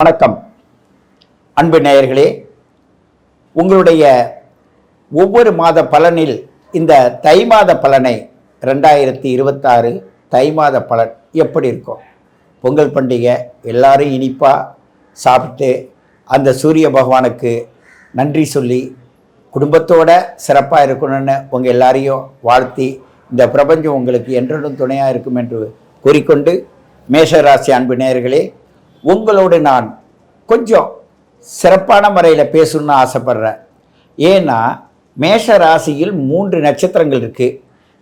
வணக்கம். அன்பு நேயர்களே உங்களுடைய ஒவ்வொரு மாத பலனில் இந்த தை மாத பலனை ரெண்டாயிரத்தி இருபத்தாறு தை மாத பலன் எப்படி இருக்கும்? பொங்கல் பண்டிகை எல்லாரும் இனிப்பாக சாப்பிட்டு அந்த சூரிய பகவானுக்கு நன்றி சொல்லி குடும்பத்தோட சிறப்பாக இருக்கணும்னு உங்கள் எல்லாரையும் வாழ்த்தி இந்த பிரபஞ்சம் உங்களுக்கு என்றென்றும் துணையாக இருக்கும் என்று கூறிக்கொண்டு மேஷராசி அன்பு நேயர்களே உங்களோடு நான் கொஞ்சம் சிறப்பான முறையில் பேசணும்னு ஆசைப்பட்றேன். ஏன்னா மேஷ ராசியில் மூன்று நட்சத்திரங்கள் இருக்குது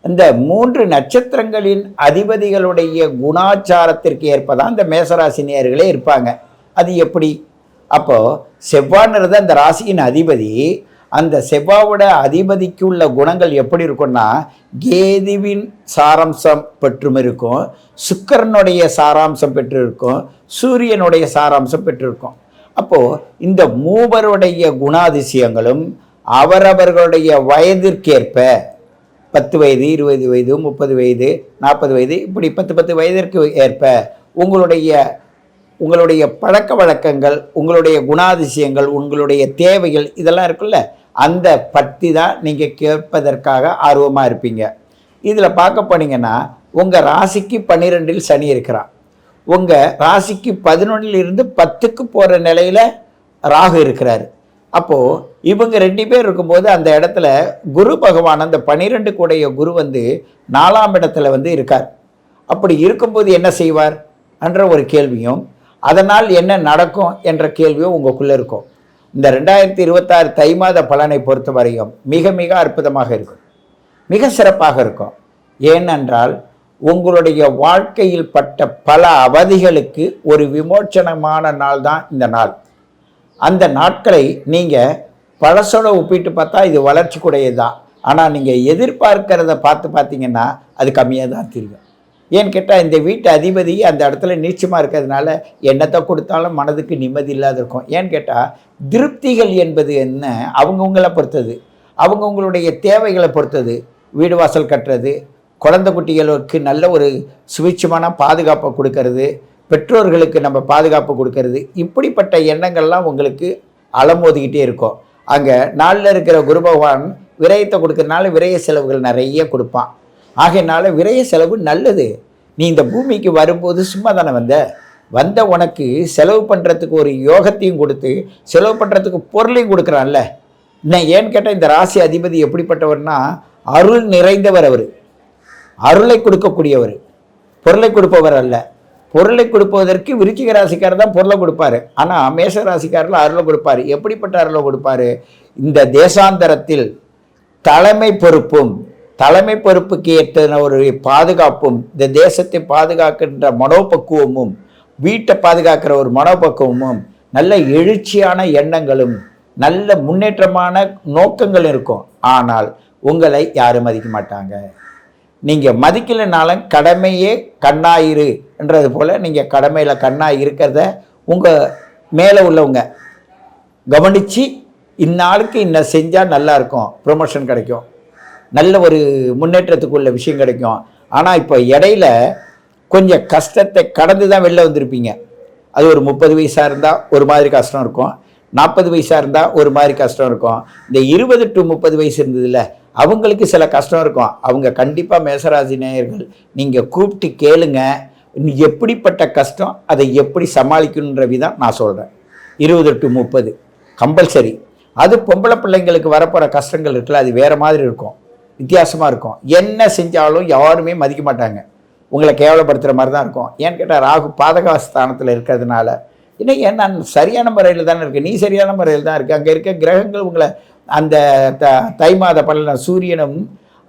இந்த மூன்று நட்சத்திரங்களின் அதிபதிகளுடைய குணாச்சாரத்திற்கு ஏற்பதான் இந்த மேசராசி நேயர்களே இருப்பாங்க. அது எப்படி? அப்போது செவ்வாய்ன்றது அந்த ராசியின் அதிபதி அந்த செவ்வாவோட அதிபதிக்கு உள்ள குணங்கள் எப்படி இருக்கும்னா கேதுவின் சாராம்சம் பெற்றும் இருக்கும் சுக்கரனுடைய சாராம்சம் பெற்று இருக்கும் சூரியனுடைய சாராம்சம் பெற்றிருக்கும். அப்போது இந்த மூவருடைய குணாதிசயங்களும் அவரவர்களுடைய வயதிற்கேற்ப பத்து வயது இருபது வயது முப்பது வயது நாற்பது வயது இப்படி பத்து பத்து வயதிற்கு ஏற்ப உங்களுடைய உங்களுடைய பழக்க வழக்கங்கள் உங்களுடைய குணாதிசயங்கள் உங்களுடைய தேவைகள் இதெல்லாம் இருக்குல்ல அந்த பற்றி தான் நீங்கள் கேட்பதற்காக ஆர்வமாக இருப்பீங்க. இதில் பார்க்க போனீங்கன்னா உங்கள் ராசிக்கு பன்னிரெண்டில் சனி இருக்கிறான் உங்கள் ராசிக்கு பதினொன்றில் இருந்து பத்துக்கு போகிற நிலையில் ராகு இருக்கிறார். அப்போது இவங்க ரெண்டு பேர் இருக்கும்போது அந்த இடத்துல குரு பகவான் அந்த பனிரெண்டு கூடைய குரு வந்து நாலாம் இடத்துல வந்து இருக்கார். அப்படி இருக்கும்போது என்ன செய்வார்? என்ற ஒரு கேள்வியும் அதனால் என்ன நடக்கும் என்ற கேள்வியும் உங்களுக்குள்ளே இருக்கும். இந்த ரெண்டாயிரத்தி இருபத்தாறு தை மாத பலனை பொறுத்த வரையும் மிக மிக அற்புதமாக இருக்கும். மிக சிறப்பாக இருக்கும். ஏனென்றால் உங்களுடைய வாழ்க்கையில் பட்ட பல அவதிகளுக்கு ஒரு விமோச்சனமான நாள் தான் இந்த நாள். அந்த நாட்களை நீங்கள் பழசோட ஒப்பிட்டு பார்த்தா இது வளர்ச்சி கூடையது? தான் ஆனால் நீங்கள் எதிர்பார்க்கிறத பார்த்து பார்த்தீங்கன்னா அது கம்மியாக தான் தெரியும். ஏன்னு கேட்டால் இந்த வீட்டு அதிபதி அந்த இடத்துல நீச்சமாக இருக்கிறதுனால என்னத்தை கொடுத்தாலும் மனதுக்கு நிம்மதி இல்லாத இருக்கும். ஏன்னு கேட்டால் திருப்திகள் என்பது என்ன? அவங்கவுங்கள பொறுத்தது. அவங்கவுங்களுடைய தேவைகளை பொறுத்தது. வீடு வாசல் கட்டுறது குழந்தை குட்டிகளுக்கு நல்ல ஒரு சுவிட்சமான பாதுகாப்பை கொடுக்கறது பெற்றோர்களுக்கு நம்ம பாதுகாப்பு கொடுக்கறது இப்படிப்பட்ட எண்ணங்கள்லாம் உங்களுக்கு அலமோதிக்கிட்டே இருக்கும். அங்கே நாளில் இருக்கிற குரு பகவான் விரயத்தை கொடுக்கறதுனால விரய செலவுகள் நிறைய கொடுப்பான். ஆகையினால விரைய செலவு நல்லது. நீ இந்த பூமிக்கு வரும்போது சும்மா தானே வந்த? வந்த உனக்கு செலவு பண்ணுறதுக்கு ஒரு யோகத்தையும் கொடுத்து செலவு பண்ணுறதுக்கு பொருளையும் கொடுக்குறான்ல. நான் ஏன்னு கேட்டால் இந்த ராசி அதிபதி எப்படிப்பட்டவர்னா அருள் நிறைந்தவர் அவர். அருளை கொடுக்கக்கூடியவர். பொருளை கொடுப்பவர் அல்ல. பொருளை கொடுப்பதற்கு விருச்சிக ராசிக்காரர் தான் பொருளை கொடுப்பாரு. ஆனால் மேஷ ராசிக்காரில் அருளை கொடுப்பாரு. எப்படிப்பட்ட அருளை கொடுப்பாரு? இந்த தேசாந்தரத்தில் தலைமை பொறுப்பும் தலைமை பொறுப்புக்கு ஏற்ற ஒரு பாதுகாப்பும் இந்த தேசத்தை பாதுகாக்கின்ற மனோபக்குவமும் வீட்டை பாதுகாக்கிற ஒரு மனோபக்குவமும் நல்ல எழுச்சியான எண்ணங்களும் நல்ல முன்னேற்றமான நோக்கங்கள் இருக்கும். ஆனால் உங்களை யாரும் மதிக்க மாட்டாங்க. நீங்கள் மதிக்கலைனாலும் கடமையே கண்ணாயிரு என்றது போல் நீங்கள் கடமையில் கண்ணாக இருக்கிறத உங்கள் மேலே உள்ளவங்க கவனித்து இந்நாளுக்கு இன்ன செஞ்சால் நல்லாயிருக்கும் ப்ரொமோஷன் கிடைக்கும். நல்ல ஒரு முன்னேற்றத்துக்குள்ள விஷயம் கிடைக்கும். ஆனால் இப்போ இடையில கொஞ்சம் கஷ்டத்தை கடந்து தான் வெளில வந்திருப்பீங்க. அது ஒரு முப்பது வயசாக இருந்தால் ஒரு மாதிரி கஷ்டம் இருக்கும். நாற்பது வயசாக இருந்தால் ஒரு மாதிரி கஷ்டம் இருக்கும். இந்த இருபது டு முப்பது வயசு இருந்ததுல அவங்களுக்கு சில கஷ்டம் இருக்கும். அவங்க கண்டிப்பாக மேசராசி நேயர்கள் நீங்கள் கூப்பிட்டு கேளுங்க. எப்படிப்பட்ட கஷ்டம் அதை எப்படி சமாளிக்கணுன்ற விதம் நான் சொல்கிறேன் இருபது டு முப்பது கம்பல்சரி. அது பொம்பளை பிள்ளைங்களுக்கு வரப்போகிற கஷ்டங்கள் இருக்குல்ல அது வேறு மாதிரி இருக்கும். வித்தியாசமாக இருக்கும். என்ன செஞ்சாலும் யாருமே மதிக்க மாட்டாங்க. உங்களை கேவலப்படுத்துகிற மாதிரி தான் இருக்கும். ஏன்னு கேட்டால் ராகு பாதகாஸ்தானத்தில் இருக்கிறதுனால. இன்னும் நான் சரியான முறையில் தானே இருக்கேன் நீ சரியான முறையில் தான் இருக்குது அங்கே இருக்க கிரகங்கள் உங்களை அந்த த தை மாத பலன சூரியனும்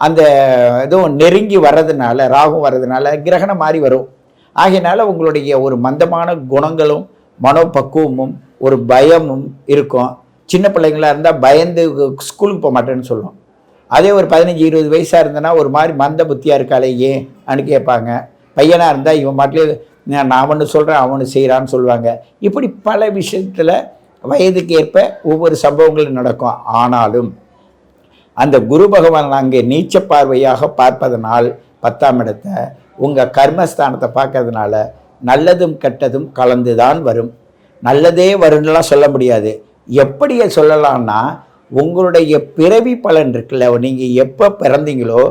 அந்த இதுவும் நெருங்கி வர்றதுனால ராகும் வர்றதுனால கிரகணம் மாறி வரும். ஆகையினால உங்களுடைய ஒரு மந்தமான குணங்களும் மனோபக்குவமும் ஒரு பயமும் இருக்கும். சின்ன பிள்ளைங்களா இருந்தால் பயந்து ஸ்கூலுக்கு போக மாட்டேன்னு சொல்லுவோம். அதே ஒரு பதினஞ்சு இருபது வயசாக இருந்தனா ஒரு மாதிரி மந்த புத்தியாக இருக்காளே ஏன்? அனு கேட்பாங்க. பையனாக இருந்தால் இவன் மாட்டிலே நான் ஒன்று சொல்கிறேன் அவனு செய்கிறான்னு சொல்லுவாங்க. இப்படி பல விஷயத்தில் வயதுக்கு ஏற்ப ஒவ்வொரு சம்பவங்களும் நடக்கும். ஆனாலும் அந்த குரு பகவான் அங்கே நீச்ச பார்வையாக பார்ப்பதனால் பத்தாம் இடத்தை உங்கள் கர்மஸ்தானத்தை பார்க்கறதுனால நல்லதும் கெட்டதும் கலந்து தான் வரும். நல்லதே வரும்னுலாம் சொல்ல முடியாது. எப்படி சொல்லலாம்னா உங்களுடைய பிறவி பலன் இருக்குல்ல நீங்கள் எப்போ பிறந்தீங்களோ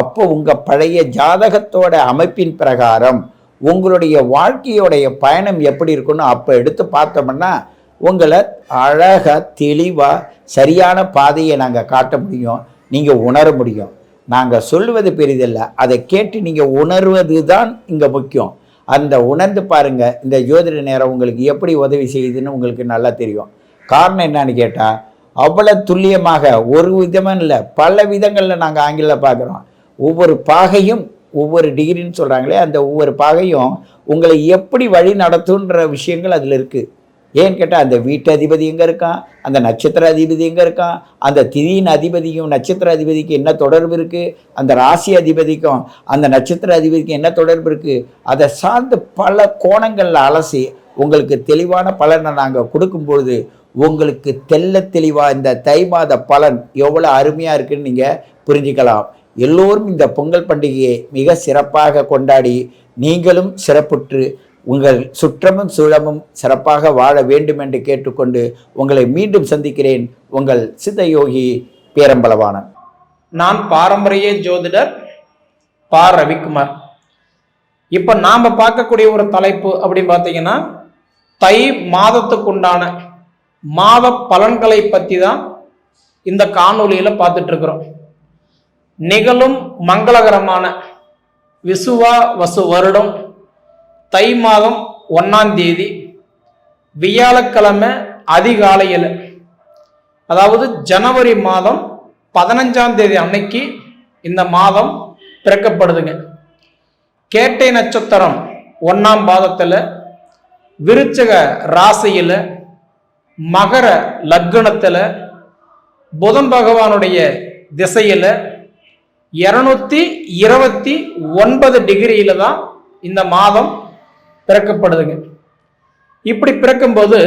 அப்போ உங்கள் பழைய ஜாதகத்தோட அமைப்பின் பிரகாரம் உங்களுடைய வாழ்க்கையோடைய பயணம் எப்படி இருக்குன்னு அப்போ எடுத்து பார்த்தோம்னா உங்களை அழகாக தெளிவாக சரியான பாதையை நாங்கள் காட்ட முடியும் நீங்கள் உணர முடியும். நாங்கள் சொல்லுவது பெரிதில்லை அதை கேட்டு நீங்கள் உணர்வது தான் இங்கே முக்கியம். அந்த உணர்ந்து பாருங்கள் இந்த ஜோதிட நேரம் உங்களுக்கு எப்படி உதவி செய்யுதுன்னு உங்களுக்கு நல்லா தெரியும். காரணம் என்னன்னு கேட்டால் அவ்வளோ துல்லியமாக ஒரு விதமாக இல்லை. பல விதங்களில் நாங்கள் ஆங்கிலம் பார்க்குறோம். ஒவ்வொரு பாகையும் ஒவ்வொரு டிகிரின்னு சொல்கிறாங்களே அந்த ஒவ்வொரு பாகையும் உங்களை எப்படி வழி நடத்துன்ற விஷயங்கள் அதில் இருக்குது ஏன்னு கேட்டால் அந்த வீட்டு அதிபதி எங்கே இருக்கான்? அந்த நட்சத்திர அதிபதி எங்கே இருக்கான்? அந்த திதியின் அதிபதிக்கும் நட்சத்திர அதிபதிக்கு என்ன தொடர்பு இருக்குது அந்த ராசி அதிபதிக்கும் அந்த நட்சத்திர அதிபதிக்கு என்ன தொடர்பு இருக்குது அதை சார்ந்து பல கோணங்களில் அலசி உங்களுக்கு தெளிவான பலனை நாங்கள் கொடுக்கும்பொழுது உங்களுக்கு தெள்ள தெளிவாக இந்த தை மாத பலன் எவ்வளோ அருமையாக இருக்குன்னு நீங்கள் புரிஞ்சுக்கலாம். எல்லோரும் இந்த பொங்கல் பண்டிகையை மிக சிறப்பாக கொண்டாடி நீங்களும் சிறப்புற்று உங்கள் சுற்றமும் சூழமும் சிறப்பாக வாழ வேண்டும் என்று கேட்டுக்கொண்டு உங்களை மீண்டும் சந்திக்கிறேன். உங்கள் சித்தயோகி பேரம்பலவாணன். நான் பாரம்பரிய ஜோதிடர் பா. ரவிக்குமார். இப்போ நாம் பார்க்கக்கூடிய ஒரு தலைப்பு அப்படின்னு பார்த்தீங்கன்னா தை மாதத்துக்குண்டான மாத பலன்களை பற்றி தான் இந்த காணொளியில் பார்த்துட்டு இருக்கிறோம் நிகழும் மங்களகரமான விசுவா வசு வருடம் தை மாதம் ஒன்றாம் தேதி வியாழக்கிழமை அதிகாலையில் அதாவது ஜனவரி மாதம் பதினஞ்சாம் தேதி அன்னைக்கு இந்த மாதம் பிறக்கப்படுதுங்க. கேட்டை நட்சத்திரம் ஒன்றாம் பாதத்தில் விருச்சக ராசியில் மகர லக்னத்தில் புதன் பகவானுடைய திசையில் இரநூத்தி இருபத்தி ஒன்பது டிகிரியில் தான் இந்த மாதம் பிறக்கப்படுதுங்க. இப்படி பிறக்கும்போது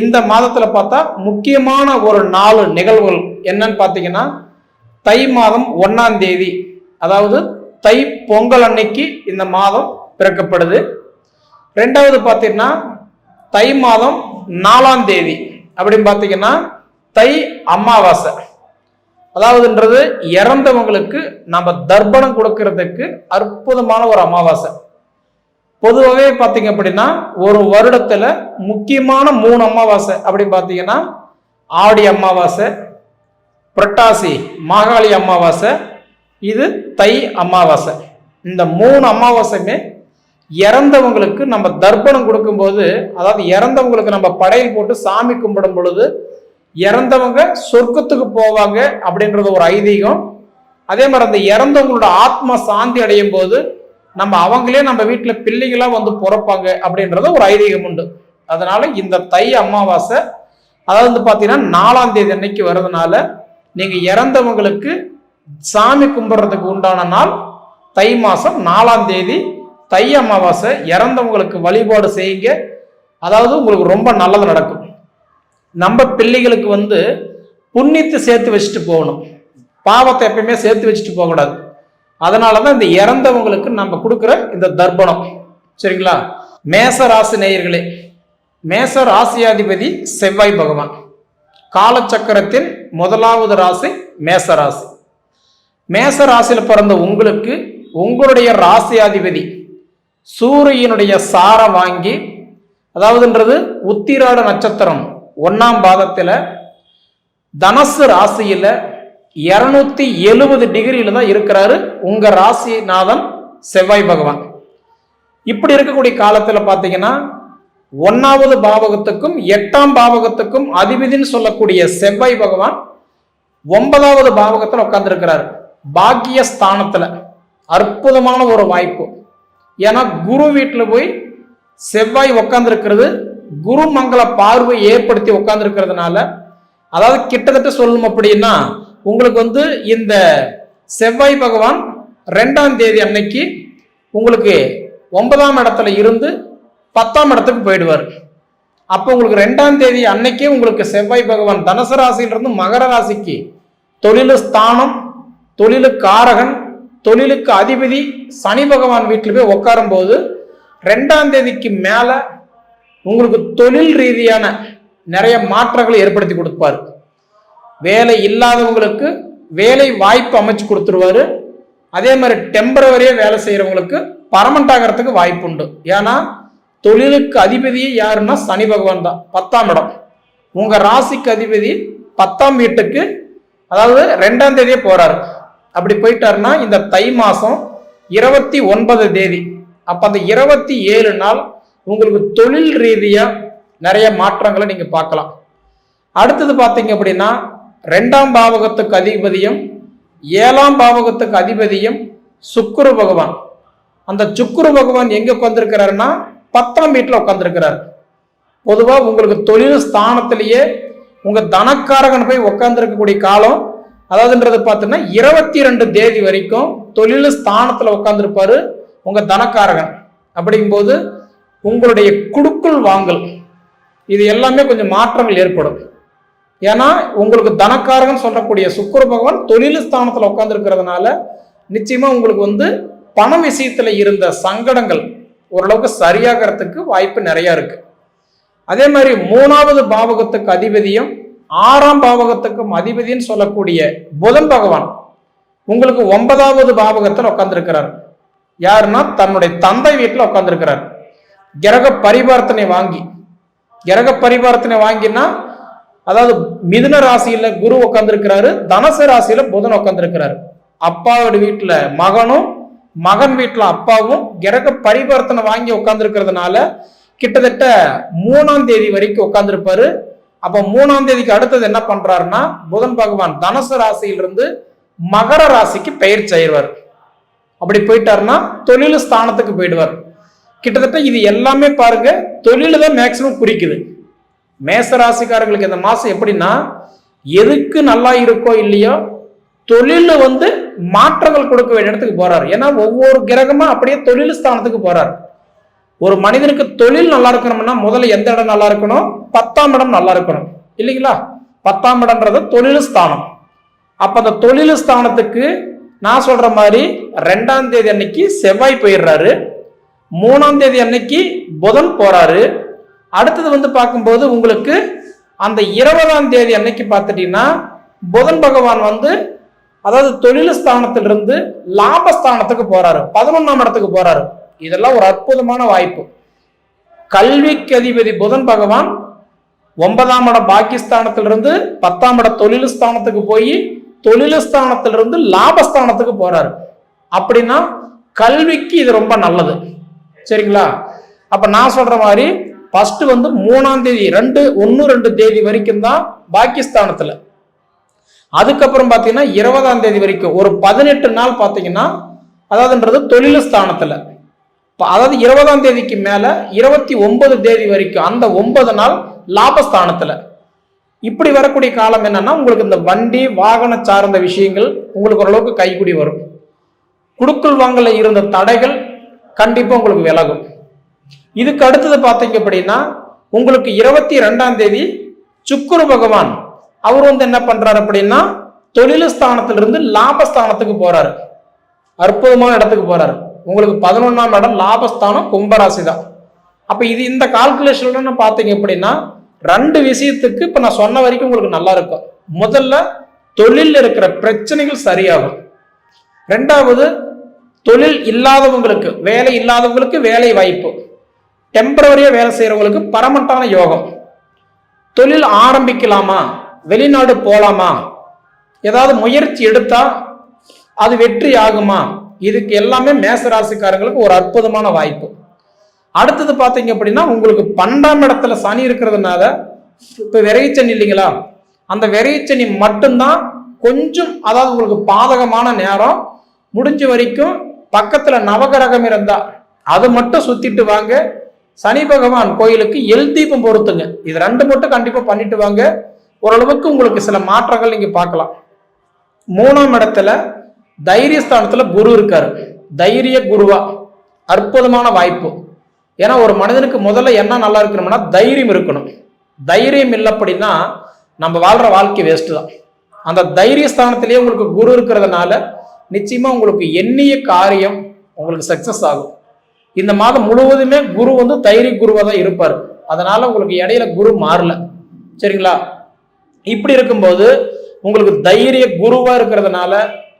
இந்த மாதத்தில் பார்த்தா முக்கியமான ஒரு நாலு நிகழ்வுகள் என்னன்னு பார்த்தீங்கன்னா தை மாதம் ஒன்றாம் தேதி அதாவது தை பொங்கல் அன்னைக்கு இந்த மாதம் பிறக்கப்படுது. ரெண்டாவது பார்த்தீங்கன்னா தை மாதம் நாலாம் தேதி. அப்படின்னு பார்த்தீங்கன்னா தை அமாவாசை. அதாவதுன்றது இறந்தவங்களுக்கு நம்ம தர்ப்பணம் கொடுக்கறதுக்கு அற்புதமான ஒரு அமாவாசை. பொதுவாகவே பார்த்தீங்க அப்படின்னா ஒரு வருடத்தில் முக்கியமான மூணு அமாவாசை அப்படின்னு பார்த்தீங்கன்னா ஆடி அமாவாசை புரட்டாசி மாகாளி அமாவாசை இது தை அமாவாசை. இந்த மூணு அமாவாசையுமே இறந்தவங்களுக்கு நம்ம தர்ப்பணம் கொடுக்கும்போது அதாவது இறந்தவங்களுக்கு நம்ம படையல் போட்டு சாமி கும்பிடும் பொழுது இறந்தவங்க சொர்க்கத்துக்கு போவாங்க அப்படின்றது ஒரு ஐதீகம். அதே மாதிரி அந்த இறந்தவங்களோட ஆத்மா சாந்தி அடையும் போது நம்ம அவங்களே நம்ம வீட்டில் பிள்ளைகளாக வந்து பிறப்பாங்க அப்படின்றது ஒரு ஐதீகம் உண்டு. அதனால இந்த தை அமாவாசை அதாவது வந்து பார்த்தீங்கன்னா நாலாம் தேதி அன்னைக்கு வர்றதுனால நீங்கள் இறந்தவங்களுக்கு சாமி கும்பிட்றதுக்கு உண்டான நாள் தை மாதம் நாலாம் தேதி தை அமாவாசை இறந்தவங்களுக்கு வழிபாடு செய்யுங்க. அதாவது உங்களுக்கு ரொம்ப நல்லது நடக்கும். நம்ம பிள்ளைகளுக்கு வந்து புண்ணியத்தை சேர்த்து வச்சுட்டு போகணும். பாவத்தை எப்பயுமே சேர்த்து வச்சுட்டு போகக்கூடாது. அதனால தான் இந்த இறந்தவங்களுக்கு நம்ம கொடுக்குற இந்த தர்ப்பணம். சரிங்களா? மேச ராசி நேயர்களே மேச ராசியாதிபதி செவ்வாய் பகவான். காலச்சக்கரத்தின் முதலாவது ராசி மேச ராசி. மேச ராசியில் பிறந்த உங்களுக்கு உங்களுடைய ராசியாதிபதி சூரியனுடைய சாரம் வாங்கி அதாவதுன்றது உத்திராட நட்சத்திரம் ஒன்னாம் பாதத்தில் தனசு ராசியில் இரநூத்தி எழுபது டிகிரியில் தான் இருக்கிறாரு உங்கள் ராசிநாதன் செவ்வாய் பகவான். இப்படி இருக்கக்கூடிய காலத்தில் பார்த்தீங்கன்னா ஒன்றாவது பாவகத்துக்கும் எட்டாம் பாவகத்துக்கும் அதிபதினு சொல்லக்கூடிய செவ்வாய் பகவான் ஒன்பதாவது பாவகத்தில் உட்காந்துருக்கிறார் பாக்கிய ஸ்தானத்தில் அற்புதமான ஒரு வாய்ப்பு. ஏன்னா குரு வீட்டில் போய் செவ்வாய் உட்காந்துருக்கிறது குரு மங்கள பார்வை ஏற்படுத்தி உட்காந்துருக்கிறதுனால அதாவது கிட்டத்தட்ட சொல்லணும் அப்படின்னா உங்களுக்கு வந்து இந்த செவ்வாய் பகவான் ரெண்டாம் தேதி அன்னைக்கு உங்களுக்கு ஒன்பதாம் இடத்துல இருந்து பத்தாம் இடத்துக்கு போயிடுவார். அப்போ உங்களுக்கு ரெண்டாம் தேதி அன்னைக்கே உங்களுக்கு செவ்வாய் பகவான் தனுசு ராசியிலிருந்து மகர ராசிக்கு தொழிலு ஸ்தானம் தொழிலு காரகன் தொழிலுக்கு அதிபதி சனி பகவான் வீட்டில் போய் உட்காரும் போது ரெண்டாம் தேதிக்கு மேலே உங்களுக்கு தொழில் ரீதியான நிறைய மாற்றங்களை ஏற்படுத்தி கொடுப்பாரு. வேலை இல்லாதவங்களுக்கு வேலை வாய்ப்பு அமைச்சு கொடுத்துருவாரு. அதே மாதிரி டெம்பரவரியாக வேலை செய்கிறவங்களுக்கு பரமண்ட் ஆகிறதுக்கு வாய்ப்பு உண்டு. ஏன்னா தொழிலுக்கு அதிபதியே யாருன்னா சனி பகவான் தான். பத்தாம் இடம். உங்கள் ராசிக்கு அதிபதி பத்தாம் வீட்டுக்கு அதாவது ரெண்டாம் தேதியே போகிறாரு அப்படி போயிட்டாருன்னா இந்த தை மாதம் இருபத்தி ஒன்பது தேதி. அப்போ அந்த இருபத்தி ஏழு நாள் உங்களுக்கு தொழில் ரீதியாக நிறைய மாற்றங்களை நீங்கள் பார்க்கலாம். அடுத்தது பார்த்தீங்க அப்படின்னா ரெண்டாம் பாவகத்துக்கு அதிபதியும் ஏழாம் பாவகத்துக்கு அதிபதியும் சுக்குரு பகவான். அந்த சுக்குரு பகவான் எங்கே உட்காந்துருக்கிறாருன்னா பத்தாம் வீட்டில் உட்காந்துருக்கிறார் பொதுவாக உங்களுக்கு தொழில் ஸ்தானத்திலேயே உங்கள் தனக்காரகன் போய் உட்காந்துருக்கக்கூடிய காலம் அதாவதுன்றது பார்த்தீங்கன்னா இருபத்தி ரெண்டு தேதி வரைக்கும் தொழில் ஸ்தானத்தில் உட்காந்துருப்பாரு உங்கள் தனக்காரகன். அப்படிங்கும்போது உங்களுடைய குடுக்குள் வாங்கல் இது எல்லாமே கொஞ்சம் மாற்றங்கள் ஏற்படும். ஏன்னா உங்களுக்கு தனக்காரகன் சொல்லக்கூடிய சுக்கர பகவான் தொழில் ஸ்தானத்தில் உட்காந்துருக்கிறதுனால நிச்சயமாக உங்களுக்கு வந்து பண விஷயத்தில் இருந்த சங்கடங்கள் ஓரளவுக்கு சரியாகிறதுக்கு வாய்ப்பு நிறையா இருக்குது அதே மாதிரி மூணாவது பாவகத்துக்கு அதிபதியும் ஆறாம் பாவகத்துக்கும் அதிபதினு சொல்லக்கூடிய புதன் பகவான் உங்களுக்கு ஒன்பதாவது பாவகத்தில் உட்காந்துருக்கிறார் யாருன்னா தன்னுடைய தந்தை வீட்டில் உட்காந்துருக்கிறார் கிரக பரிவர்த்தனை வாங்கி கிரக பரிவர்த்தனை வாங்கினா அதாவது மிதுன ராசியில குரு உட்காந்துருக்கிறாரு தனசு ராசியில புதன் உட்காந்துருக்கிறாரு அப்பாவோட வீட்டுல மகனும் மகன் வீட்டுல அப்பாவும் கிரக பரிவர்த்தனை வாங்கி உட்காந்துருக்கிறதுனால கிட்டத்தட்ட மூணாம் தேதி வரைக்கும் உட்காந்துருப்பாரு அப்ப மூணாம் தேதிக்கு அடுத்தது என்ன பண்றாருன்னா புதன் பகவான் தனுசு ராசியிலிருந்து மகர ராசிக்கு பெயர் செய்வார். அப்படி போயிட்டாருன்னா தொழில் ஸ்தானத்துக்கு போயிடுவார். கிட்டத்தட்ட இது எல்லாமே பாருங்க தொழில் தான் மேக்சிமம் குறிக்குது. மேச ராசிக்காரங்களுக்கு இந்த மாசம் எப்படின்னா எதுக்கு நல்லா இருக்கோ இல்லையோ தொழில வந்து மாற்றங்கள் கொடுக்க வேண்டிய இடத்துக்கு போறாரு. ஏன்னா ஒவ்வொரு கிரகமா அப்படியே தொழில் ஸ்தானத்துக்கு போறாரு. ஒரு மனிதனுக்கு தொழில் நல்லா இருக்கணும்னா முதல்ல எந்த இடம் நல்லா இருக்கணும்? பத்தாம் இடம் நல்லா இருக்கணும். இல்லைங்களா? பத்தாம் இடம்ன்றது தொழில் ஸ்தானம். அப்போ அந்த தொழில் ஸ்தானத்துக்கு நான் சொல்ற மாதிரி ரெண்டாம் தேதி அன்னைக்கு செவ்வாய் போயிடுறாரு. மூணாம் தேதி அன்னைக்கு புதன் போறாரு. அடுத்தது வந்து பார்க்கும்போது உங்களுக்கு அந்த இருபதாம் தேதி அன்னைக்கு பார்த்துட்டீங்கன்னா புதன் பகவான் வந்து அதாவது தொழில் ஸ்தானத்திலிருந்து லாபஸ்தானத்துக்கு போறாரு. பதினொன்றாம் இடத்துக்கு போறாரு. இதெல்லாம் ஒரு அற்புதமான வாய்ப்பு. கல்விக்கு அதிபதி புதன் பகவான் ஒன்பதாம் இடம் பாகிஸ்தானத்திலிருந்து பத்தாம் இடம் தொழில் ஸ்தானத்துக்கு போய் தொழில் ஸ்தானத்திலிருந்து லாபஸ்தானத்துக்கு போறாரு. அப்படின்னா கல்விக்கு இது ரொம்ப நல்லது. சரிங்களா? அப்ப நான் சொல்ற மாதிரி ஃபர்ஸ்ட் வந்து மூணாம் தேதி ரெண்டு ஒன்று ரெண்டு தேதி வரைக்கும் தான் பாகிஸ்தானத்துல. அதுக்கப்புறம் பார்த்தீங்கன்னா இருபதாம் தேதி வரைக்கும் ஒரு பதினெட்டு நாள் பார்த்தீங்கன்னா அதாவதுன்றது தொழில் ஸ்தானத்துல அதாவது இருபதாம் தேதிக்கு மேலே இருபத்தி ஒன்பது தேதி வரைக்கும் அந்த ஒன்பது நாள் லாபஸ்தானத்தில். இப்படி வரக்கூடிய காலம் என்னன்னா உங்களுக்கு இந்த வண்டி வாகன சார்ந்த விஷயங்கள் உங்களுக்கு ஓரளவுக்கு கைக்குடி வரும். குடுக்கல் வாங்கல இருந்த தடைகள் கண்டிப்பாக உங்களுக்கு விலகும். இதுக்கு அடுத்தது பார்த்தீங்க அப்படின்னா உங்களுக்கு இருபத்தி ரெண்டாம் தேதி சுக்குரு பகவான் அவர் வந்து என்ன பண்றாரு அப்படின்னா தொழில் ஸ்தானத்திலிருந்து லாபஸ்தானத்துக்கு போறாரு. அற்புதமான இடத்துக்கு போறாரு. உங்களுக்கு பதினொன்றாம் இடம் லாபஸ்தானம் கும்பராசி தான் அப்போ இது இந்த கால்குலேஷன்ல பார்த்தீங்க அப்படின்னா ரெண்டு விஷயத்துக்கு இப்போ நான் சொன்ன வரைக்கும் உங்களுக்கு நல்லா இருக்கும். முதல்ல தொழில் இருக்கிற பிரச்சனைகள் சரியாகும். ரெண்டாவது தொழில் இல்லாதவங்களுக்கு வேலை இல்லாதவங்களுக்கு வேலை வாய்ப்பு. டெம்பரவரியாக வேலை செய்கிறவங்களுக்கு பரமட்டான யோகம். தொழில் ஆரம்பிக்கலாமா? வெளிநாடு போகலாமா ஏதாவது முயற்சி எடுத்தா அது வெற்றி ஆகுமா இதுக்கு எல்லாமே மேச ராசிக்காரங்களுக்கு ஒரு அற்புதமான வாய்ப்பு. அடுத்தது பார்த்தீங்க அப்படின்னா உங்களுக்கு பன்னெண்டாம் இடத்துல சனி இருக்கிறதுனால இப்போ விரைச்சனி இல்லைங்களா? அந்த விரைச்சனி மட்டும்தான் கொஞ்சம் அதாவது உங்களுக்கு பாதகமான நேரம் முடிஞ்ச வரைக்கும் பக்கத்தில் நவகிரகம் இருந்தா அது மட்டும் சுத்திட்டு வாங்க. சனி பகவான் கோயிலுக்கு எல் தீபம் பொறுத்துங்க இது ரெண்டு மட்டும் கண்டிப்பாக பண்ணிட்டு வாங்க. ஓரளவுக்கு உங்களுக்கு சில மாற்றங்கள் நீங்கள் பார்க்கலாம். மூணாம் இடத்துல தைரியஸ்தானத்துல குரு இருக்காரு. தைரிய குருவா. அற்புதமான வாய்ப்பு. ஏன்னா ஒரு மனிதனுக்கு முதல்ல என்ன நல்லா இருக்கணும்னா தைரியம் இருக்கணும். தைரியம் இல்லை அப்படின்னா நம்ம வாழ்ற வாழ்க்கை வேஸ்ட் தான். அந்த தைரிய ஸ்தானத்திலேயே உங்களுக்கு குரு இருக்கிறதுனால நிச்சயமா உங்களுக்கு எண்ணிய காரியம் உங்களுக்கு சக்சஸ் ஆகும். இந்த மாதம் முழுவதுமே குரு வந்து தைரிய குருவா தான் இருப்பார். அதனால உங்களுக்கு இடையில குரு மாறல. சரிங்களா? இப்படி இருக்கும்போது உங்களுக்கு தைரிய குருவா இருக்கிறதுனால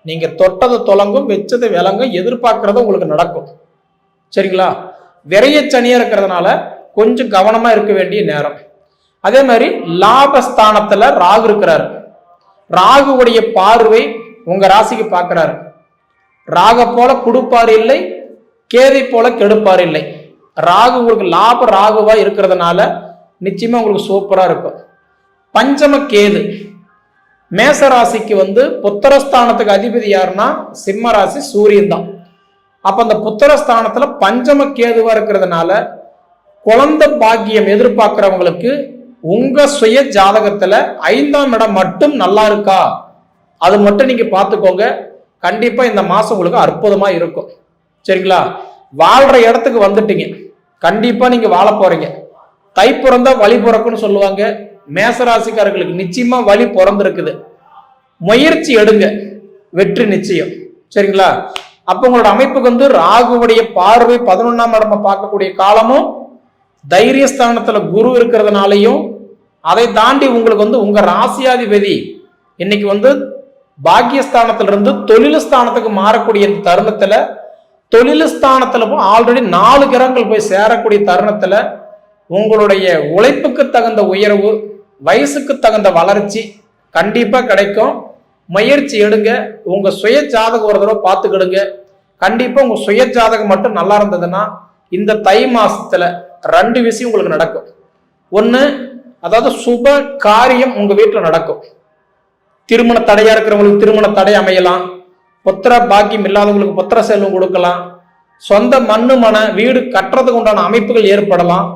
நீங்க தொட்டதை தொலங்கும் வெச்சதை விளங்கும் எதிர்பார்க்கறது உங்களுக்கு நடக்கும். சரிங்களா? விரைய சனியா இருக்கிறதுனால கொஞ்சம் கவனமா இருக்க வேண்டிய நேரம். அதே மாதிரி லாபஸ்தானத்துல ராகு இருக்கிறாரு. ராகுவுடைய பார்வை உங்க ராசிக்கு பார்க்கிறாரு. ராக போல கொடுப்பார் இல்லை கேதை போல கெடுப்பார் இல்லை. ராகு உங்களுக்கு லாப ராகுவா இருக்கிறதுனால நிச்சயமா உங்களுக்கு சூப்பரா இருக்கும். பஞ்சம கேது. மேச ராசிக்கு வந்து புத்திரஸ்தானத்துக்கு அதிபதி யாருன்னா சிம்ம ராசி சூரியன் தான். அப்ப அந்த புத்திரஸ்தானத்துல பஞ்சம கேதுவா இருக்கிறதுனால குழந்தை பாக்கியம் எதிர்பார்க்கிறவங்களுக்கு உங்க சுய ஜாதகத்துல ஐந்தாம் இடம் மட்டும் நல்லா இருக்கா? அது மட்டும் நீங்க பார்த்துக்கோங்க. கண்டிப்பா இந்த மாசம் உங்களுக்கு அற்புதமா இருக்கும். சரிங்களா? வாழ்ற இடத்துக்கு வந்துட்டீங்க. கண்டிப்பா நீங்க வாழ போறீங்க. தை பிறந்தா வழி பிறக்குன்னு சொல்லுவாங்க. மேசராசிக்காரர்களுக்கு நிச்சயமா வழி பிறந்திருக்குது. முயற்சி எடுங்க. வெற்றி நிச்சயம். சரிங்களா? அப்ப உங்களோட அமைப்புக்கு வந்து ராகுவுடைய பார்வை பதினொன்னாம் இடமா பார்க்கக்கூடிய காலமும் தைரியஸ்தானத்துல குரு இருக்கிறதுனாலையும் அதை தாண்டி உங்களுக்கு வந்து உங்க ராசியாதிபதி இன்னைக்கு வந்து பாக்கியஸ்தானத்திலிருந்து தொழில் ஸ்தானத்துக்கு மாறக்கூடிய இந்த தருணத்துல தொழில் ஸ்தானத்துல ஆல்ரெடி நாலு கிரகங்கள் போய் சேரக்கூடிய தருணத்துல உங்களுடைய உழைப்புக்கு தகுந்த உயர்வு வயசுக்கு தகுந்த வளர்ச்சி கண்டிப்பாக கிடைக்கும். முயற்சி எடுங்க. உங்கள் சுய ஜாதகம் ஒரு தடவை பார்த்துக்கிடுங்க. கண்டிப்பாக உங்கள் சுய ஜாதகம் மட்டும் நல்லா இருந்ததுன்னா இந்த தை மாதத்தில் ரெண்டு விஷயம் உங்களுக்கு நடக்கும். ஒன்று அதாவது சுப காரியம் உங்கள் வீட்டில் நடக்கும். திருமண தடையாக இருக்கிறவங்களுக்கு திருமண தடை அமையலாம். புத்திர பாக்கியம் இல்லாதவங்களுக்கு புத்திர செல்வம் கொடுக்கலாம். சொந்த மண்ணு மன வீடு கட்டுறதுக்கு உண்டான அமைப்புகள் ஏற்படலாம்.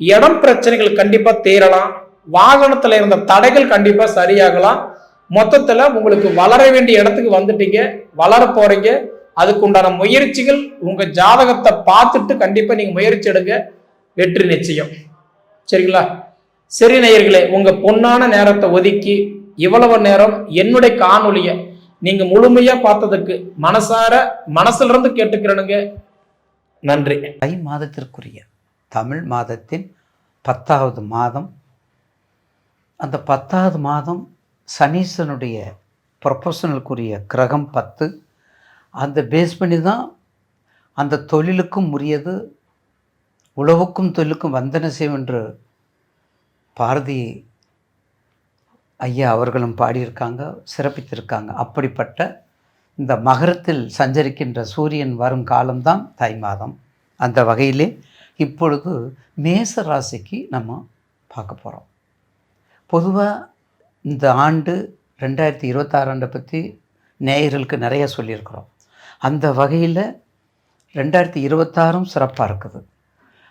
இடம் பிரச்சனைகள் கண்டிப்பாக தீரலாம். வாகனத்துல இருந்த தடைகள் கண்டிப்பா சரியாகலாம். மொத்தத்துல உங்களுக்கு வளர வேண்டிய இடத்துக்கு வந்துட்டீங்க வளர போறீங்க. அதுக்கு உண்டான முயற்சிகள் உங்க ஜாதகத்தை பார்த்துட்டு கண்டிப்பா நீங்க முயற்சி எடுங்க. வெற்றி நிச்சயம். சரிங்களா? சரி நேயர்களே உங்க பொன்னான நேரத்தை ஒதுக்கி இவ்வளவு நேரம் என்னுடைய காணொலியை நீங்க முழுமையா பார்த்ததுக்கு மனசார மனசுல இருந்து கேட்டுக்கிறனுங்க. நன்றி. தை மாதத்திற்குரிய தமிழ் மாதத்தின் பத்தாவது மாதம் அந்த பத்தாவது மாதம் சனீசனுடைய ப்ரொஃபஷனலுக்குரிய கிரகம் பத்து. அந்த பேஸ் பண்ணி தான் அந்த தொழிலுக்கும் உரியது உழவுக்கும் தொழிலுக்கும் வந்தன செய்யும் என்று பாரதி ஐயா அவர்களும் பாடியிருக்காங்க சிறப்பித்திருக்காங்க. அப்படிப்பட்ட இந்த மகரத்தில் சஞ்சரிக்கின்ற சூரியன் வரும் காலம்தான் தை மாதம். அந்த வகையிலே இப்பொழுது மேச ராசிக்கு நம்ம பார்க்க போகிறோம் பொதுவாக இந்த ஆண்டு ரெண்டாயிரத்தி இருபத்தாறு ஆண்டை பற்றி நேயர்களுக்கு நிறைய சொல்லியிருக்கிறோம். அந்த வகையில் ரெண்டாயிரத்தி இருபத்தாறும் சிறப்பாக இருக்குது.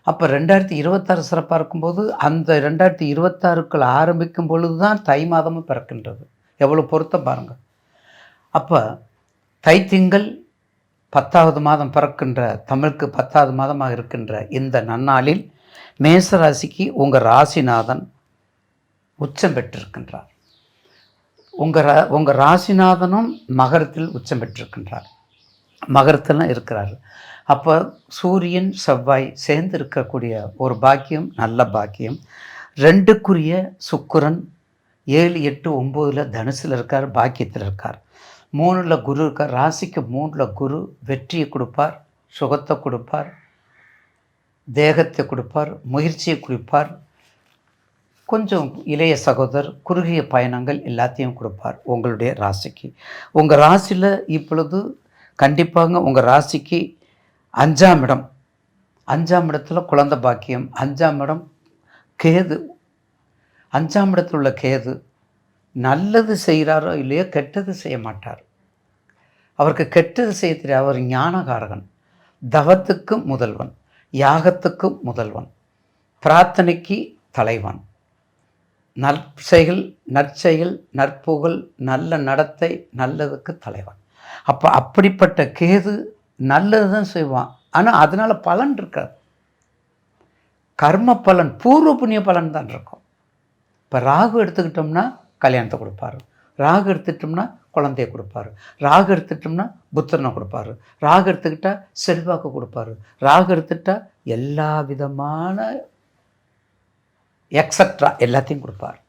அப்போ ரெண்டாயிரத்தி இருபத்தாறு சிறப்பாக இருக்கும்போது அந்த ரெண்டாயிரத்தி இருபத்தாறுக்குள் ஆரம்பிக்கும் பொழுது தான் தை மாதமும் பிறக்கின்றது. எவ்வளோ பொருத்தம் பாருங்கள் அப்போ தைத்திங்கள் பத்தாவது மாதம் பிறக்கின்ற தமிழுக்கு பத்தாவது மாதமாக இருக்கின்ற இந்த நன்னாளில் மேச ராசிக்கு உங்கள் ராசிநாதன் உச்சம் பெற்றிருக்கின்றார். உங்கள் ரா உங்கள் ராசிநாதனும் மகரத்தில் உச்சம் பெற்றிருக்கின்றார். மகரத்தில் இருக்கிறார். அப்போ சூரியன் செவ்வாய் சேர்ந்து இருக்கக்கூடிய ஒரு பாக்கியம் நல்ல பாக்கியம். ரெண்டுக்குரிய சுக்கரன் ஏழு எட்டு ஒம்போதில் தனுசில் இருக்கார் பாக்கியத்தில் இருக்கார். மூணில் குரு இருக்கார். ராசிக்கு மூணில் குரு வெற்றியை கொடுப்பார் சுகத்தை கொடுப்பார் தேகத்தை கொடுப்பார் முயற்சியை கொடுப்பார் கொஞ்சம் இளைய சகோதரர் குறுகிய பயணங்கள் எல்லாத்தையும் கொடுப்பார் உங்களுடைய ராசிக்கு. உங்கள் ராசியில் இப்பொழுது கண்டிப்பாக உங்கள் ராசிக்கு அஞ்சாம் இடம். அஞ்சாம் இடத்துல குழந்தை பாக்கியம் அஞ்சாம் இடம் கேது. அஞ்சாம் இடத்துல உள்ள கேது நல்லது செய்கிறாரோ இல்லையோ கெட்டது செய்ய மாட்டார். அவருக்கு கெட்டது செய்ய தெரியாது அவர் ஞானகாரகன் தவத்துக்கு முதல்வன் யாகத்துக்கு முதல்வன் பிரார்த்தனைக்கு தலைவன். நற்செயல் நற்செயல் நற்புகழ் நல்ல நடத்தை நல்லதுக்கு தலைவன். அப்போ அப்படிப்பட்ட கேது நல்லது தான் செய்வான். ஆனால் அதனால் பலன் இருக்காது. கர்ம பலன் பூர்வ புண்ணிய பலன் தான் இருக்கும். இப்போ ராகு எடுத்துக்கிட்டோம்னா கல்யாணத்தை கொடுப்பாரு. ராகு எடுத்துக்கிட்டோம்னா குழந்தைய கொடுப்பாரு. ராகு எடுத்துட்டோம்னா புத்திரனை கொடுப்பாரு. ராகு எடுத்துக்கிட்டால் செல்வாக்கு கொடுப்பாரு. ராகு எடுத்துக்கிட்டால் எல்லா விதமான எக்ஸட்ரா எல்லாத்தையும் கொடுப்பார்.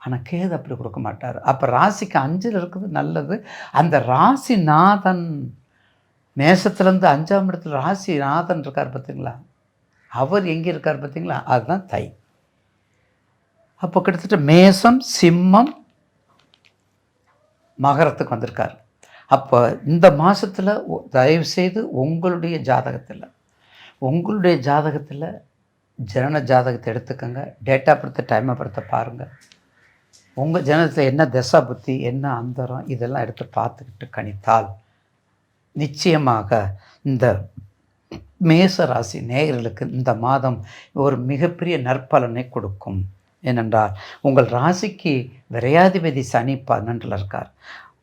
ஆனால் கேது அப்படி கொடுக்க மாட்டார். அப்போ ராசிக்கு அஞ்சில் இருக்கிறது நல்லது. அந்த ராசிநாதன் மேசத்துலேருந்து அஞ்சாம் இடத்துல ராசிநாதன் இருக்கார் பார்த்தீங்களா அவர் எங்கே இருக்கார் பார்த்தீங்களா அதுதான் தை. அப்போ கிட்டத்தட்ட மேசம் சிம்மம் மகரத்துக்கு வந்திருக்கார். அப்போ இந்த மாதத்தில் தயவு செய்து உங்களுடைய ஜாதகத்தில் உங்களுடைய ஜாதகத்தில் ஜனன ஜாதகத்தை எடுத்துக்கோங்க டேட்டா படுத்த டைமை படுத்த பாருங்கள் உங்கள் ஜனத்தில் என்ன தசா புத்தி என்ன அந்தரம் இதெல்லாம் எடுத்து பார்த்துக்கிட்டு கணித்தால் நிச்சயமாக இந்த மேச ராசி நேயர்களுக்கு இந்த மாதம் ஒரு மிகப்பெரிய நற்பலனை கொடுக்கும். ஏனென்றால் உங்கள் ராசிக்கு விரையாதிபதி சனி பன்னெண்டில் இருக்கார்.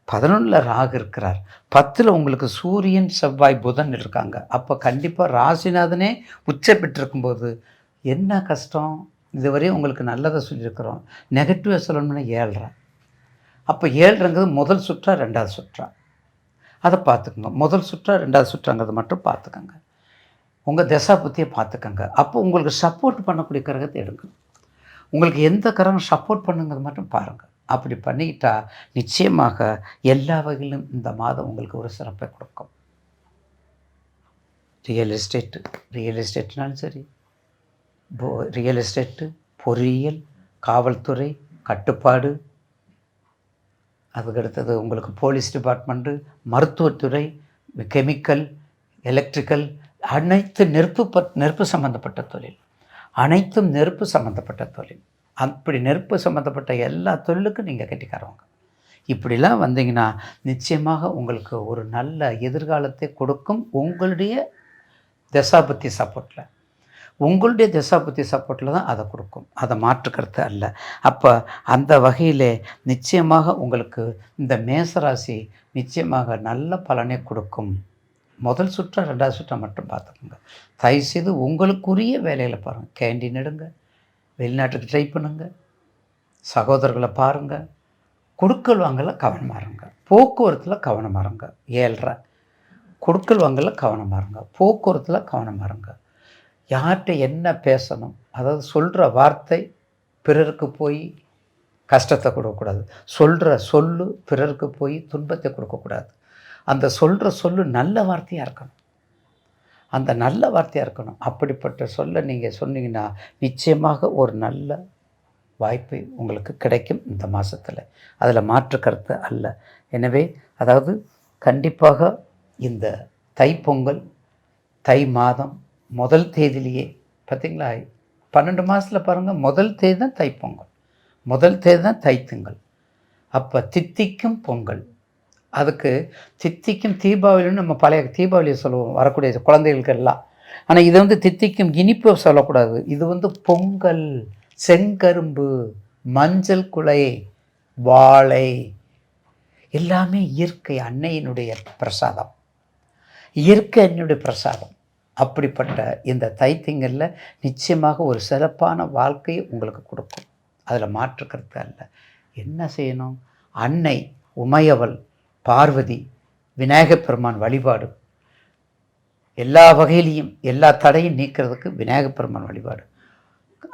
பதினொன்றில் ராகு இருக்கிறார். பத்தில் உங்களுக்கு சூரியன் செவ்வாய் புதன் இருக்காங்க. அப்போ கண்டிப்பாக ராசிநாதனே உச்ச பெற்றிருக்கும்போது என்ன கஷ்டம்? இதுவரை உங்களுக்கு நல்லதை சொல்லியிருக்கிறோம். நெகட்டிவாக சொல்லணும்னா ஏழ்ரை அப்போ ஏழ்றங்கிறது முதல் சுற்றா ரெண்டாவது சுற்றா? அதை பார்த்துக்கோங்க. முதல் சுற்றா ரெண்டாவது சுற்றாங்கிறத மட்டும் பார்த்துக்கோங்க. உங்கள் தசா புத்தியை பார்த்துக்கோங்க. அப்போ உங்களுக்கு சப்போர்ட் பண்ணக்கூடிய கிரகத்தை எடுங்க. உங்களுக்கு எந்த கிரகம் சப்போர்ட் பண்ணுங்கிறது மட்டும் பாருங்கள் அப்படி பண்ணிக்கிட்டா நிச்சயமாக எல்லா வகையிலும் இந்த மாதம் உங்களுக்கு ஒரு சிறப்பை கொடுக்கும். ரியல் எஸ்டேட்டு ரியல் எஸ்டேட்னாலும் சரி. ரியல் எஸ்டேட்டு பொறியியல் காவல்துறை கட்டுப்பாடு. அதுக்கு அடுத்தது உங்களுக்கு போலீஸ் டிபார்ட்மெண்ட்டு மருத்துவத்துறை கெமிக்கல் எலக்ட்ரிக்கல் அனைத்து நெருப்பு ப நெருப்பு சம்மந்தப்பட்ட தொழில். அனைத்தும் நெருப்பு சம்மந்தப்பட்ட தொழில். அப்படி நெருப்பு சம்மந்தப்பட்ட எல்லா தொழிலுக்கும் நீங்கள் கட்டிக்காரவங்க. இப்படிலாம் வந்தீங்கன்னா நிச்சயமாக உங்களுக்கு ஒரு நல்ல எதிர்காலத்தை கொடுக்கும் உங்களுடைய தசாபத்தி சப்போர்ட்டில் உங்களுடைய தசாபுத்தி சப்போர்ட்டில் தான் அதை கொடுக்கும். அதை மாற்றுக்கிறது அல்ல. அப்போ அந்த வகையில் நிச்சயமாக உங்களுக்கு இந்த மேசராசி நிச்சயமாக நல்ல பலனை கொடுக்கும். முதல் சுற்றா ரெண்டாவது சுற்றா மட்டும் பார்த்துக்கோங்க. தயவுசெய்து உங்களுக்குரிய வேலையில் பாருங்கள் கேண்டீன் எடுங்க. வெளிநாட்டுக்கு ட்ரை பண்ணுங்க. சகோதரர்களை பாருங்கள் கொடுக்கல் வாங்கல கவனமாக இருங்க. போக்குவரத்தில் கவனமாக இருங்க. ஏழ்ற கொடுக்கல் வாங்கல கவனமாக இருங்க. போக்குவரத்தில் கவனமாக இருங்க. யார்கிட்ட என்ன பேசணும்? அதாவது சொல்கிற வார்த்தை பிறருக்கு போய் கஷ்டத்தை கொடுக்கக்கூடாது. சொல்கிற சொல்லு பிறருக்கு போய் துன்பத்தை கொடுக்கக்கூடாது. அந்த சொல்கிற சொல்லு நல்ல வார்த்தையாக இருக்கணும். அந்த நல்ல வார்த்தையாக இருக்கணும். அப்படிப்பட்ட சொல்ல நீங்கள் சொன்னீங்கன்னா நிச்சயமாக ஒரு நல்ல வாய்ப்பு உங்களுக்கு கிடைக்கும் இந்த மாதத்தில் அதில் மாற்று கருத்து அல்ல. எனவே அதாவது கண்டிப்பாக இந்த தைப்பொங்கல் தை மாதம் முதல் தேதியிலேயே பார்த்தீங்களா? பன்னெண்டு மாதத்தில் பாருங்கள் முதல் தேதி தான் தைப்பொங்கல் முதல் தேதி தான் தைத்துங்கள் அப்போ தித்திக்கும் பொங்கல். அதுக்கு தித்திக்கும் தீபாவளின்னு நம்ம பழைய தீபாவளியை சொல்லுவோம் வரக்கூடிய குழந்தைகளுக்கு எல்லாம் ஆனால் இது வந்து தித்திக்கும் இனிப்பு சொல்லக்கூடாது. இது வந்து பொங்கல் செங்கரும்பு மஞ்சள் குலை வாழை. எல்லாமே இயற்கை அன்னையினுடைய பிரசாதம். இயற்கை அன்னையுடைய பிரசாதம். அப்படிப்பட்ட இந்த தைத்திங்களில் நிச்சயமாக ஒரு சிறப்பான வாழ்க்கையை உங்களுக்கு கொடுக்கும். அதில் மாற்றுக்கிறது அல்ல. என்ன செய்யணும்? அன்னை உமையவள் பார்வதி விநாயகப் பெருமான் வழிபாடு. எல்லா வகையிலையும் எல்லா தடையும் நீக்கிறதுக்கு விநாயகப் பெருமான் வழிபாடு.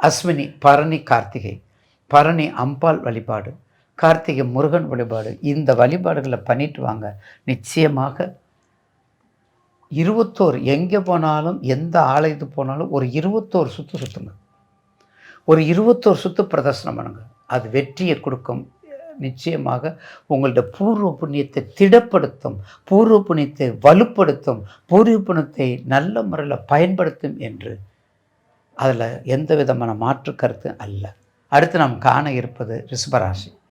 அஸ்வினி பரணி கார்த்திகை. பரணி அம்பாள் வழிபாடு. கார்த்திகை முருகன் வழிபாடு. இந்த வழிபாடுகளை பண்ணிட்டு வாங்க. நிச்சயமாக இருபத்தோரு எங்கே போனாலும் எந்த ஆலயத்து போனாலும் ஒரு இருபத்தோரு சுற்று சுற்றுங்க ஒரு இருபத்தோரு சுற்று பிரதர்சனம் பண்ணுங்க. அது வெற்றியை கொடுக்கும். நிச்சயமாக உங்களோட பூர்வ புண்ணியத்தை திடப்படுத்தும் பூர்வ புண்ணியத்தை வலுப்படுத்தும் பூர்வ புண்ணியத்தை நல்ல முறையில் பயன்படுத்தும் என்று. அதில் எந்த விதமான மாற்று கருத்து அல்ல. அடுத்து நாம் காண இருப்பது ரிஷபராசி.